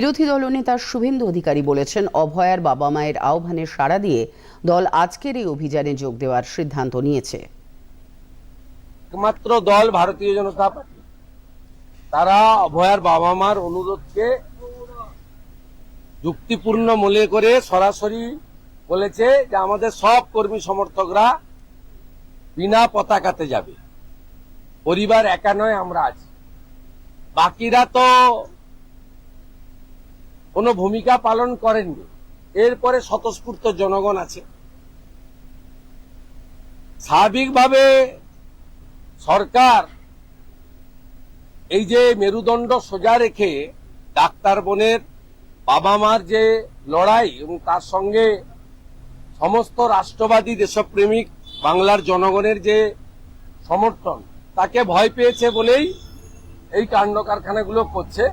বিরোধী দলনেতা শুভেন্দু অধিকারী বলেছেন, অভয়ার বাবা মায়ের আহ্বানে সাড়া দিয়ে দল আজকের এই অভিযানে যোগ দেওয়ার সিদ্ধান্ত নিয়েছে। একমাত্র দল ভারতীয় জনতা পার্টি। তারা অভয়ার বাবা মার অনুরোধকে যুক্তিপূর্ণ মনে করে সরাসরি বলেছে যে আমাদের সব কর্মী সমর্থকরা বিনা পতাকাতে যাবে। পরিবার একা নয়, আমরা আছি। বাকিরা তো কোনো ভূমিকা পালন করেননি। এরপরে স্বতঃস্ফূর্ত জনগণ আছে। স্বাভাবিকভাবে সরকার এই যে মেরুদণ্ড সোজা রেখে ডাক্তার বোনের বাবা মার যে লড়াই এবং তার সঙ্গে সমস্ত রাষ্ট্রবাদী দেশপ্রেমিক বাংলার জনগণের যে সমর্থন, তাকে ভয় পেয়েছে বলেই এই কাণ্ড কারখানাগুলো করছে।